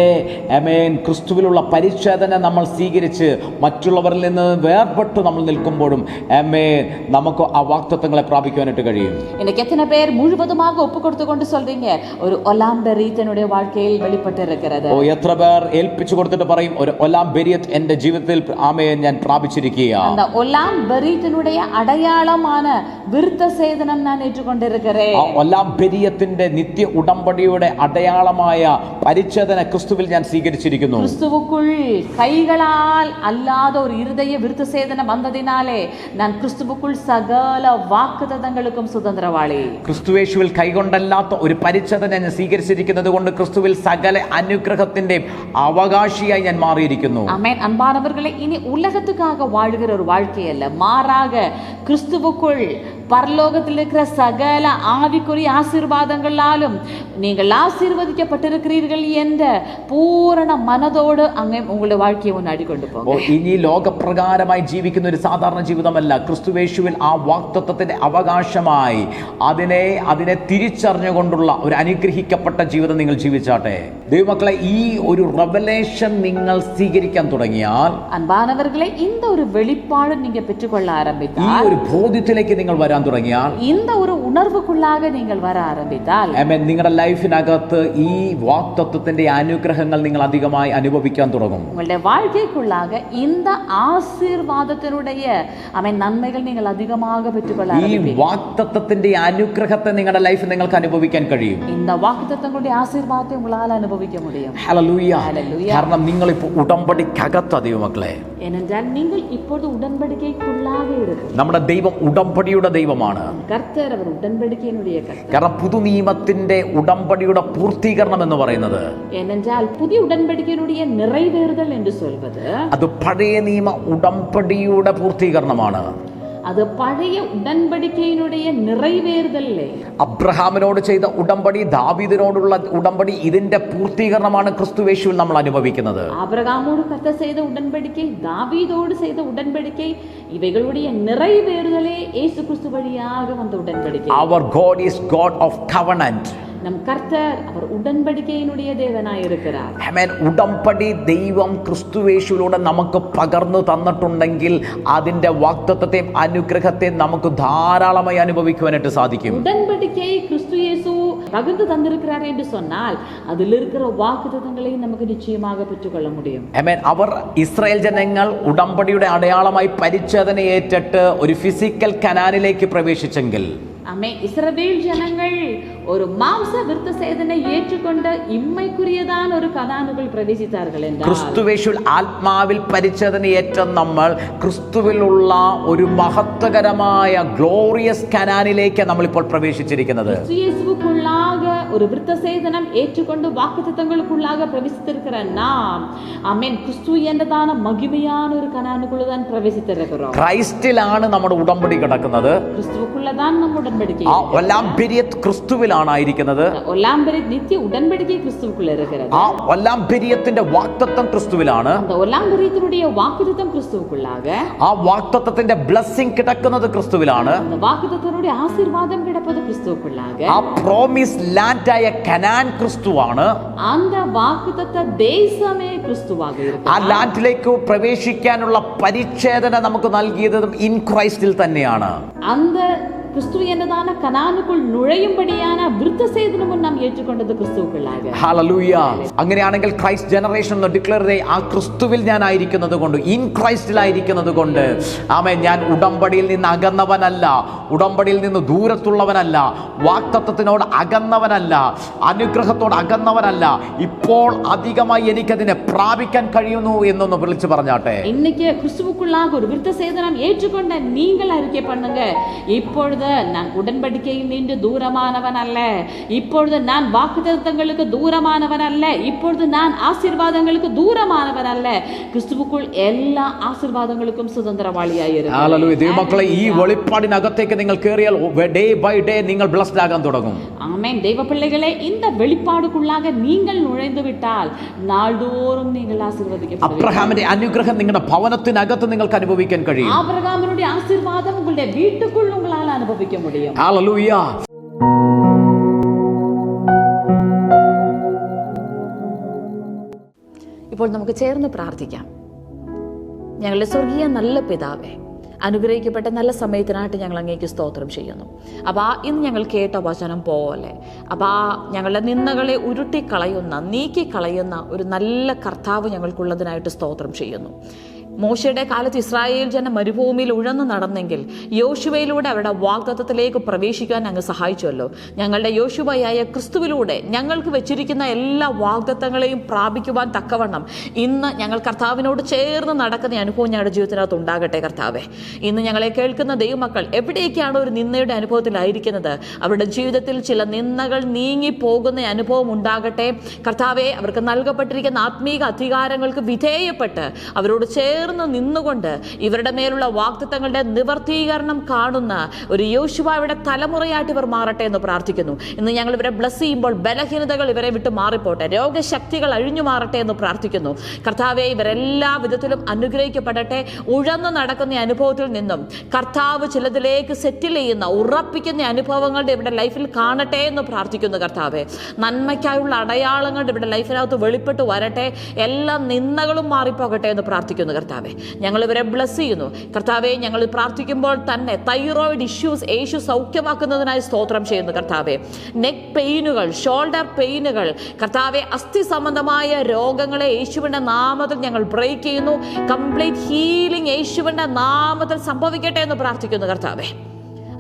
അമേൻ ക്രിസ്തുവിലുള്ള പരിച്ഛേദന നമ്മൾ സ്വീകരിച്ച് മറ്റുള്ളവരിൽ നിന്ന് വേർപെട്ട് നമ്മൾ നിൽക്കുമ്പോഴും അമേൻ നമുക്ക് ആ വാക്തത്വങ്ങളെ പ്രാപിക്കുവാനായിട്ട് കഴിയും இன்னைக்கு எத்தனை பேர் முழுவதுமாக ஒப்பு கொடுத்து கொண்டு சொல்றீங்க ஒரு ஒலாம்பரி தன்னுடைய வாழ்க்கையில் வெளிப்பட்டு இருக்கிறது ഓ എത്ര പേർ ഏൽപ്പിച്ചു കൊടുത്തിട്ട് പറയും ഒരു ഒലാം ബെരിയത്ത് എൻ്റെ ജീവിതത്തിൽ ആമയെ ഞാൻ ഞാൻ പ്രാപിച്ചിരിക്കുക ഒല്ലാം ബെറീറ്റിനുடைய അടയാളമാണ് വിരുദ്ധ സേവനം ഞാൻ ഏറ്റുകൊണ്ടിരിക്കേ ബെരിയത്തിന്റെ നിത്യ ഉടമ്പടിയുടെ അടയാളമായ പരിച്ഛേദന ക്രിസ്തുവിൽ ഞാൻ സ്വീകരിച്ചിരിക്കുന്നു. ക്രിസ്തുവുക്കുൾ കൈകളാൽ അല്ലാതെ ഒരു ഇരുതയ വിരുദ്ധ സേവനം വന്നതിനാലേ ഞാൻ ക്രിസ്തുവുക്കുൾ സകല വാക്കുതങ്ങൾക്കും സ്വതന്ത്രവാളി. ക്രിസ്തുവേശുവിൽ കൈകൊണ്ടല്ലാത്ത ഒരു പരിച്ഛേദന ഞാൻ സ്വീകരിച്ചിരിക്കുന്നത് കൊണ്ട് ക്രിസ്തുവിൽ സകല അനുഗ്രഹത്തിന്റെ അവകാശിയായി ഞാൻ മാറിയിരിക്കുന്നു. അമേൻ അൻപാനവർകളെ ഇനി ഉലക உலகத்துக்காக வாழ்கிற ஒரு வாழ்க்கை அல்ல மாறாக கிறிஸ்துவுக்குள் பரலோகத்தில் இருக்கிற சகல ஆவிக்குரிய ஆசீர்வாதங்களாலும் நீங்கள் ஆசீர்வதிக்கப்பட்டிருக்கிறீர்கள் என்ற பூரண மனதோடு அங்கே உங்களுடைய வாழ்க்கையை முன்னாடி கொண்டு போங்க ഓ ഇനി ലോകപ്രകാരമായി ജീവിക്കുന്ന ഒരു സാധാരണ ജീവിതമല്ല ക്രിസ്തുവേശുവിൽ ആ വാക്തത്വത്തിന്റെ അവകാശമായി അതിനെ അതിനെ തിരിച്ചറിഞ്ഞുകൊണ്ടുള്ള ഒരു അനുഗ്രഹിക്കപ്പെട്ട ജീവിതം നിങ്ങൾ ജീവിച്ചാട്ടെ ദൈവമക്കളെ ഈ ഒരു റെവലേഷൻ നിങ്ങൾ സ്വീകരിക്കാൻ തുടങ്ങിയാൽ அன்பானவர்களே இந்த ஒரு வெளிப்பாடு நீங்க பெற்றுக்கொள்ள ഈ ஆரம்பித்தால் ഒരു ബോധ്യത്തിലേക്ക് നിങ്ങൾ വരാൻ തുടങ്ങിയാൽ இந்த ஒரு உணர்வுக்குள்ளாக நீங்கள் வர ஆரம்பித்தால் ആമേൻ നിങ്ങളുടെ ലൈഫിനകത്ത് ഈ വാക്തത്വത്തിന്റെ അനുഗ്രഹങ്ങൾ നിങ്ങൾ അധികമായി അനുഭവിക്കാൻ തുടങ്ങും உங்களுடைய வாழ்க்கைக்குள்ளாக இந்த ஆசீர்வாதத்தினுடைய அவன் நன்மைகள் நீங்கள் அதிகமாக பெற்றுக்கொள்ள ഈ ஆரம்பிப்பீங்க വാക്തത്വത്തിന്റെ അനുഗ്രഹത്തെ നിങ്ങളുടെ ലൈഫിൽ നിങ്ങൾക്ക് അനുഭവിക്കാൻ കഴിയും இந்த வாக்குத்தத்தங்களுடைய ஆசீர்வாதத்தை உங்களால் அனுபவிக்க முடியும் ഹല്ലേലൂയ ഹല്ലേലൂയ. കാരണം നിങ്ങൾ ഇപ്പോൾ ഉടമ്പടിക്കകത്ത ദൈവമക്കളെ ஏனென்றால் நீங்கள் இப்பொழுது உடன்படிக்கைக்குள்ளாக இருக்கு നമ്മുടെ ദൈവം ഉടമ്പടിയുടെ ദൈവമാണ്. കർത്തർ അവർ ഉടമ്പടിക്കനുടേ കാരണം പുതു നിയമത്തിന്റെ ഉടമ്പടിയുടെ പൂർത്തീകരണം എന്ന് പറയുന്നത് ഏനെഞ്ചാൽ പുതിയ ഉടമ്പടിക്കനുടേ നിറവേറുതൽ എന്ന് ചൊല്ലുന്നത് അത് പഴയ നിയമ ഉടമ്പടിയുടെ പൂർത്തീകരണമാണ്. അത് പഴയ ഉടമ്പടിക്കയുടെ നിറവേറുതല്ലേ? അബ്രഹാമിനോട് ചെയ്ത ഉടമ്പടി ദാവിദിനോടുള്ള ഉടമ്പടി ഇതിന്റെ പൂർത്തീകരണമാണ് ക്രിസ്തുവേശുവിൽ നമ്മൾ അനുഭവിക്കുന്നത്. അബ്രഹാമോട് കത്ത ചെയ്ത ഉടമ്പടിക്ക് ദാവീദോട് ചെയ്ത ഉടമ്പടിക്ക് ഇവകളുടെ നിറവേറുതലേ യേശു ക്രിസ്തു വഴിയാകെ വന്ന ഉടമ്പടി അവർ God is God of covenant நம் கர்த்தர் அவர் உடன்படிக்கையினுடைய தேவனாய் இருக்கிறார் ആമേൻ ഉടമ്പടി ദൈവം ക്രിസ്തുവേശുവിലൂടെ നമുക്ക് പകർന്നു തന്നിട്ടുണ്ടെങ്കിൽ അതിന്റെ വാക്തത്വത്തെയും അനുഗ്രഹത്തെയും നമുക്ക് ധാരാളമായി അനുഭവിക്കുവാനായിട്ട് സാധിക്കും உடன்படிக்கை கிறிஸ்து இயேசு பகிர்ந்து தந்திருக்கிறார் என்று சொன்னால் அதில் இருக்கிற வாக்குத்தத்தங்களை நமக்கு நிச்சயமாக பெற்றுக்கொள்ள முடியும் ആമേൻ അവർ ഇസ്രായേൽ ജനങ്ങൾ ഉടമ്പടിയുടെ അടയാളമായി പരിച്ഛേദന ഏറ്റിട്ട് ഒരു ഫിസിക്കൽ കനാലിലേക്ക് പ്രവേശിച്ചെങ്കിൽ ஆமே இஸ்ரவேல் ஜனங்கள் ஒரு மாംச விருத்த சேதனை ஏற்றுக்கொண்ட இம்மைக்குரியதான ஒரு கதானுக்குள் பிரவேசித்தார்கள் என்றால் ക്രിസ്തുവേശുവിൽ ആത്മാവിൽ പരിച്ഛേദനയേറ്റ നമ്മൾ ക്രിസ്തുവിലുള്ള ഒരു മഹത്വകരമായ ഗ്ലോറിയസ് കനാലിലേക്ക് നമ്മളിപ്പോൾ പ്രവേശിച്ചിരിക്കുന്നത് கிறிஸ்து இயேசுவுக்குள்ளாக ஒரு விருத்த சேதனம் ஏற்றுக்கொண்டு வாக்குத்தத்தங்களுக்குள்ளாக பிரவேசித்திருக்கிற நாம் ஆமென் கிறிஸ்து என்றதான மகிமையான ஒரு கனானுக்குள்ள தான் பிரவேசித்திருக்கிறோம் ക്രൈസ്റ്റിലാണ് നമ്മുടെ ഉടമ്പടി കിടക്കുന്നത് கிறிஸ்துவுக்குள்ளதான் நம் ക്രിസ്തുവിലാണ് ആയിരിക്കുന്നത് നിത്യ ക്രിസ്തുവിലാണ്. ഒലാംബെരിയത്തിനുടേ ആ കിടക്കുന്നത് ക്രിസ്തുവിലാണ്. ആശീർവാദം കിടപ്പത് ആ പ്രോമിസ് ലാൻഡ് ആയ കനാൻ ക്രിസ്തുവാണ്. ദേശമേ ആ ലാൻഡിലേക്ക് പ്രവേശിക്കാനുള്ള പരിച്ഛേദന നമുക്ക് നൽകിയതും ഇൻ ക്രൈസ്റ്റിൽ തന്നെയാണ്. അന്ത് கிறிஸ்துவ என்னதான கனானுக்குள் நுழையும்படியான விருத்த சேதனமும் நாம் ஏற்றுக்கொண்டது അങ്ങനെയാണെങ്കിൽ ക്രൈസ്റ്റ് ജനറേഷൻ എന്ന് ചെയ്ത് ആ ക്രിസ്തുവിൽ ഞാൻ ആയിരിക്കുന്നത് കൊണ്ട് ഇൻ ക്രൈസ്റ്റിലായിരിക്കുന്നത് കൊണ്ട് ആമേ ഞാൻ ഉടമ്പടിയിൽ നിന്ന് അകന്നവനല്ല ഉടമ്പടിയിൽ നിന്ന് ദൂരത്തുള്ളവനല്ല വാക്തത്വത്തിനോട് അകന്നവനല്ല അനുഗ്രഹത്തോട് അകന്നവനല്ല ഇപ്പോൾ അധികമായി എനിക്കതിനെ പ്രാപിക്കാൻ കഴിയുന്നു എന്നൊന്ന് വിളിച്ചു പറഞ്ഞാട്ടെ. இன்னைக்கு கிறிஸ்துவுக்குள்ளாக ഒരു விருத்த சேதனம் ஏற்றுக்கொண்ட நீங்கள் அறிக்கை பண்ணுங்க நான் உடன்படிக்கையில் நின்று தூரமானவன் அல்ல இப்பொழுது நான் வாக்குத்தத்தங்களுக்கு தூரமானவன் அல்ல இப்பொழுது நான் ஆசீர்வாதங்களுக்கு தூரமானவன் அல்ல கிறிஸ்துவுக்குள் எல்லா ஆசீர்வாதங்களுக்கும் சுதந்திரவாளியாய் ഹല്ലേലൂയ ദൈവമക്കളെ ഈ இருக்கிறேன் വെളിപ്പാടിനകത്തേക്ക് നിങ്ങൾ കയറിയാൽ ഡേ ബൈ ഡേ നിങ്ങൾ ബ്ലസ്ഡ് ആകാൻ തുടങ്ങും ஆமென் தெய்வ பிள்ளைகளே இந்த வெளிப்பாடுக்குள்ளாக நீங்கள் நுழைந்து விட்டால் நாள்தோறும் நீங்கள் ஆசீர்வதிக்கப்படுவீர்கள் അബ്രഹാമിന്റെ അനുഗ്രഹം നിങ്ങളുടെ ഭവനത്തിനകത്ത് നിങ്ങൾക്ക് അനുഭവിക്കാൻ കഴിയും ஆபிரகாமினுடைய ஆசீர்வாதம் உங்களுடைய வீட்டுக்குள் உங்களால் அனுபவிக்க முடியும் Hallelujah. ഇപ്പോൾ നമുക്ക് ചേർന്ന് പ്രാർത്ഥിക്കാം ഞങ്ങളുടെ സ്വർഗീയ നല്ല പിതാവേ അനുഗ്രഹിക്കപ്പെട്ട നല്ല സമയത്തിനായിട്ട് ഞങ്ങൾ അങ്ങേക്ക് സ്തോത്രം ചെയ്യുന്നു അപ്പോൾ ആ ഇന്ന് ഞങ്ങൾ കേട്ട വചനം പോലെ അപ്പോൾ ആ ഞങ്ങളുടെ നിന്ദകളെ ഉരുട്ടിക്കളയുന്ന നീക്കിക്കളയുന്ന ഒരു നല്ല കർത്താവ് ഞങ്ങൾക്കുള്ളതിനായിട്ട് സ്തോത്രം ചെയ്യുന്നു മോശയുടെ കാലത്ത് ഇസ്രായേൽ ജനം മരുഭൂമിയിൽ ഉഴന്നു നടന്നെങ്കിൽ യോശുവയിലൂടെ അവരുടെ വാഗ്ദത്തത്തിലേക്ക് പ്രവേശിക്കാൻ അങ്ങ് സഹായിച്ചുവല്ലോ. ഞങ്ങളുടെ യോശുവയായ ക്രിസ്തുവിലൂടെ ഞങ്ങൾക്ക് വെച്ചിരിക്കുന്ന എല്ലാ വാഗ്ദത്തങ്ങളെയും പ്രാപിക്കുവാൻ തക്കവണ്ണം ഇന്ന് ഞങ്ങൾ കർത്താവിനോട് ചേർന്ന് നടക്കുന്ന അനുഭവം ഞങ്ങളുടെ ജീവിതത്തിനകത്ത് ഉണ്ടാകട്ടെ കർത്താവെ. ഇന്ന് ഞങ്ങളെ കേൾക്കുന്ന ദൈവമക്കൾ എവിടെയൊക്കെയാണ് ഒരു നിന്നയുടെ അനുഭവത്തിലായിരിക്കുന്നത്? അവരുടെ ജീവിതത്തിൽ ചില നിന്നകൾ നീങ്ങി പോകുന്ന അനുഭവം ഉണ്ടാകട്ടെ. കർത്താവെ അവർക്ക് നൽകപ്പെട്ടിരിക്കുന്ന ആത്മീക അധികാരങ്ങൾക്ക് വിധേയപ്പെട്ട് അവരോട് ചേർന്ന് നിന്നുകൊണ്ട് ഇവരുടെ മേലുള്ള വാക്തത്വങ്ങളുടെ നിവർത്തീകരണം കാണുന്ന ഒരു യോശുവായുടെ തലമുറയായിട്ട് ഇവർ മാറട്ടെ എന്ന് പ്രാർത്ഥിക്കുന്നു. ഇന്ന് ഞങ്ങൾ ഇവരെ ബ്ലസ് ചെയ്യുമ്പോൾ ബലഹീനതകൾ ഇവരെ വിട്ട് മാറിപ്പോട്ടെ. രോഗശക്തികൾ അഴിഞ്ഞു മാറട്ടെ എന്ന് പ്രാർത്ഥിക്കുന്നു. കർത്താവെ ഇവരെല്ലാ വിധത്തിലും അനുഗ്രഹിക്കപ്പെടട്ടെ. ഉഴന്നു നടക്കുന്ന അനുഭവത്തിൽ നിന്നും കർത്താവ് ചിലതിലേക്ക് സെറ്റിൽ ചെയ്യുന്ന ഉറപ്പിക്കുന്ന അനുഭവങ്ങളുടെ ഇവിടെ ലൈഫിൽ കാണട്ടെ എന്ന് പ്രാർത്ഥിക്കുന്നു കർത്താവെ. നന്മയ്ക്കായുള്ള അടയാളങ്ങളുടെ ഇവിടെ ലൈഫിനകത്ത് വെളിപ്പെട്ട് വരട്ടെ. എല്ലാ നിന്ദകളും മാറിപ്പോകട്ടെ എന്ന് പ്രാർത്ഥിക്കുന്നു കർത്താവെ. ഞങ്ങൾ ഇവരെ ബ്ലസ് ചെയ്യുന്നു. കർത്താവെ ഞങ്ങൾ പ്രാർത്ഥിക്കുമ്പോൾ തന്നെ തൈറോയിഡ് ഇഷ്യൂസ് യേശു സൗഖ്യമാക്കുന്നതിനായി സ്തോത്രം ചെയ്യുന്നു കർത്താവെ. നെക്ക് പെയിനുകൾ ഷോൾഡർ പെയിനുകൾ കർത്താവെ അസ്ഥി സംബന്ധമായ രോഗങ്ങളെ യേശുവിന്റെ നാമത്തിൽ ഞങ്ങൾ ബ്രേക്ക് ചെയ്യുന്നു. കംപ്ലീറ്റ് ഹീലിംഗ് യേശുവിന്റെ നാമത്തിൽ സംഭവിക്കട്ടെ എന്ന് പ്രാർത്ഥിക്കുന്നു കർത്താവെ.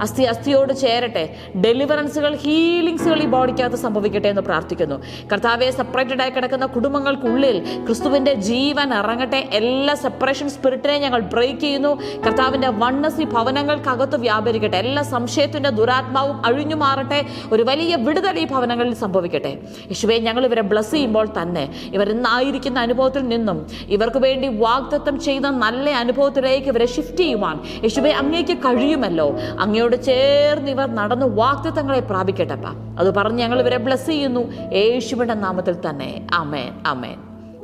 അസ്ഥി അസ്ഥിയോട് ചേരട്ടെ. ഡെലിവറൻസുകൾ ഹീലിങ്സുകൾ ഈ ബോഡിക്കകത്ത് സംഭവിക്കട്ടെ എന്ന് പ്രാർത്ഥിക്കുന്നു. കർത്താവെ സെപ്പറേറ്റഡ് ആയി കിടക്കുന്ന കുടുംബങ്ങൾക്കുള്ളിൽ ക്രിസ്തുവിന്റെ ജീവൻ ഇറങ്ങട്ടെ എല്ലാ സെപ്പറേഷൻ സ്പിരിറ്റിനെ ഞങ്ങൾ ബ്രേക്ക് ചെയ്യുന്നു. കർത്താവിന്റെ വണ്ണസ് ഈ ഭവനങ്ങൾക്കകത്ത് വ്യാപരിക്കട്ടെ. എല്ലാ സംശയത്തിന്റെ ദുരാത്മാവും അഴിഞ്ഞു മാറട്ടെ. ഒരു വലിയ വിടുതൽ ഈ ഭവനങ്ങളിൽ സംഭവിക്കട്ടെ. യേശുവെ ഞങ്ങൾ ഇവരെ ബ്ലസ് ചെയ്യുമ്പോൾ തന്നെ ഇവർ ഇന്നായിരിക്കുന്ന അനുഭവത്തിൽ നിന്നും ഇവർക്ക് വേണ്ടി വാഗ്ദത്തം ചെയ്ത നല്ല അനുഭവത്തിലേക്ക് ഇവരെ ഷിഫ്റ്റ് ചെയ്യുവാൻ. യേശുവെ അങ്ങേക്ക് കഴിയുമല്ലോ. അങ്ങയോട് ചേർന്ന് ഇവർ നടന്ന് വാക്തത്വങ്ങളെ പ്രാപിക്കട്ടപ്പ. അത് പറഞ്ഞ് ഞങ്ങൾ ഇവരെ ബ്ലസ് ചെയ്യുന്നു. യേശുവിന്റെ നാമത്തിൽ തന്നെ. അമേൻ അമേൻ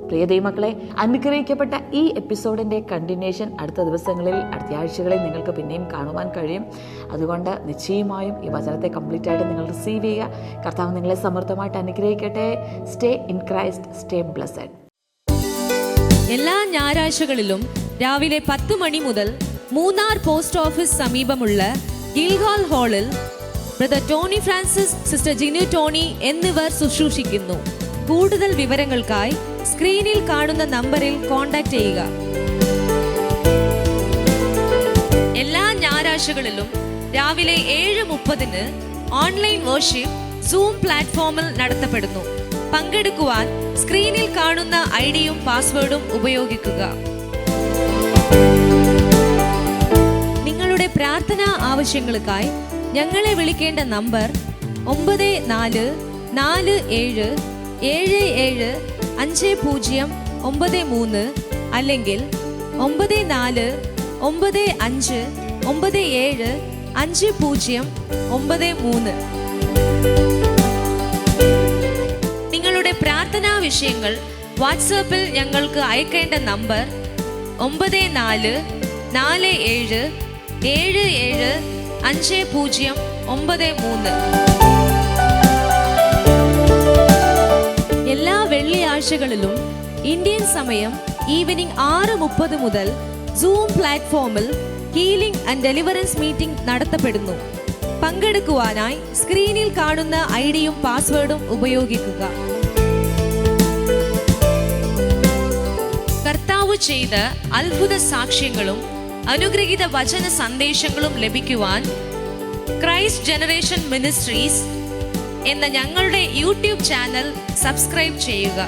പ്രിയ ദൈവമക്കളെ അനുഗ്രഹിക്കപ്പെട്ട ഈ എപ്പിസോഡിന്റെ കണ്ടിന്യൂഷൻ അടുത്ത ദിവസങ്ങളിൽ അടുത്ത ആഴ്ചകളിൽ നിങ്ങൾക്ക് പിന്നെയും കാണുവാൻ കഴിയും. അതുകൊണ്ട് നിശ്ചയമായും ഈ വചനത്തെ കംപ്ലീറ്റ് ആയിട്ട് നിങ്ങൾ റിസീവ് ചെയ്യുക. കർത്താവ് നിങ്ങളെ സമൃദ്ധമായിട്ട് അനുഗ്രഹിക്കട്ടെ. Stay in Christ stay blessed എല്ലാ ഞായറാഴ്ചകളിലും രാവിലെ പത്ത് മണി മുതൽ മൂന്നാർ പോസ്റ്റ് ഓഫീസ് സമീപമുള്ള ഗിൽഹാൾ ഹാളിൽ brother Tony Francis sister Jinu Tony എന്നിവർ ശുശ്രൂഷിക്കുന്നു. കൂടുതൽ വിവരങ്ങൾക്കായി സ്ക്രീനിൽ കാണുന്ന നമ്പറിൽ കോൺടാക്ട് ചെയ്യുക. എല്ലാ ഞായറാഴ്ചകളിലും രാവിലെ ഏഴ് മുപ്പതിന് ഓൺലൈൻ വർഷിപ്പ് സൂം പ്ലാറ്റ്ഫോമിൽ നടത്തപ്പെടുന്നു. പങ്കെടുക്കുവാൻ സ്ക്രീനിൽ കാണുന്ന ഐഡിയും പാസ്വേഡും ഉപയോഗിക്കുക. പ്രാർത്ഥനാ ആവശ്യങ്ങൾക്കായി ഞങ്ങളെ വിളിക്കേണ്ട നമ്പർ ഒമ്പത് നാല് നാല് ഏഴ് ഏഴ് ഏഴ് അഞ്ച് പൂജ്യം ഒമ്പത് മൂന്ന് അല്ലെങ്കിൽ ഒമ്പത് നാല് ഒമ്പത് അഞ്ച് ഒമ്പത് ഏഴ് അഞ്ച് പൂജ്യം ഒമ്പത് മൂന്ന്. നിങ്ങളുടെ പ്രാർത്ഥനാ വിഷയങ്ങൾ വാട്സാപ്പിൽ ഞങ്ങൾക്ക് അയക്കേണ്ട നമ്പർ ഒമ്പത് നാല് നാല് ഏഴ് ഏഴ് ഏഴ് അഞ്ച് പൂജ്യം ഒമ്പത് മൂന്ന്. എല്ലാ വെള്ളിയാഴ്ചകളിലും ഇന്ത്യൻ സമയം ഈവനിംഗ് ആറ് മുപ്പത് മുതൽ സൂം പ്ലാറ്റ്ഫോമിൽ ഹീലിംഗ് ആൻഡ് ഡെലിവറൻസ് മീറ്റിംഗ് നടത്തപ്പെടുന്നു. പങ്കെടുക്കുവാനായി സ്ക്രീനിൽ കാണുന്ന ഐ ഡിയും പാസ്വേഡും ഉപയോഗിക്കുക. കർത്താവ് ചെയ്ത അത്ഭുത സാക്ഷ്യങ്ങളും അനുഗ്രഹീത വചന സന്ദേശങ്ങളും ലഭിക്കുവാൻ ക്രൈസ്റ്റ് ജനറേഷൻ മിനിസ്ട്രീസ് എന്ന ഞങ്ങളുടെ യൂട്യൂബ് ചാനൽ സബ്സ്ക്രൈബ് ചെയ്യുക.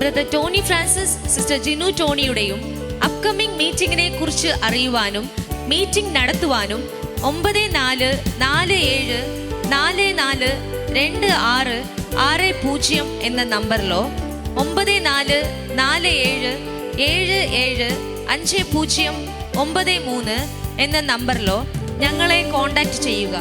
Brother Tony Francis sister Jinu ടോണിയുടെയും upcoming മീറ്റിംഗിനെ കുറിച്ച് അറിയുവാനും മീറ്റിംഗ് നടത്തുവാനും ഒമ്പത് നാല് നാല് ഏഴ് നാല് നാല് രണ്ട് ആറ് ആറ് പൂജ്യം എന്ന നമ്പറിലോ ഒമ്പത് നാല് നാല് ഏഴ് ഏഴ് ഏഴ് അഞ്ച് പൂജ്യം ഒമ്പത് മൂന്ന് എന്ന നമ്പറിലോ ഞങ്ങളെ കോൺടാക്റ്റ് ചെയ്യുക.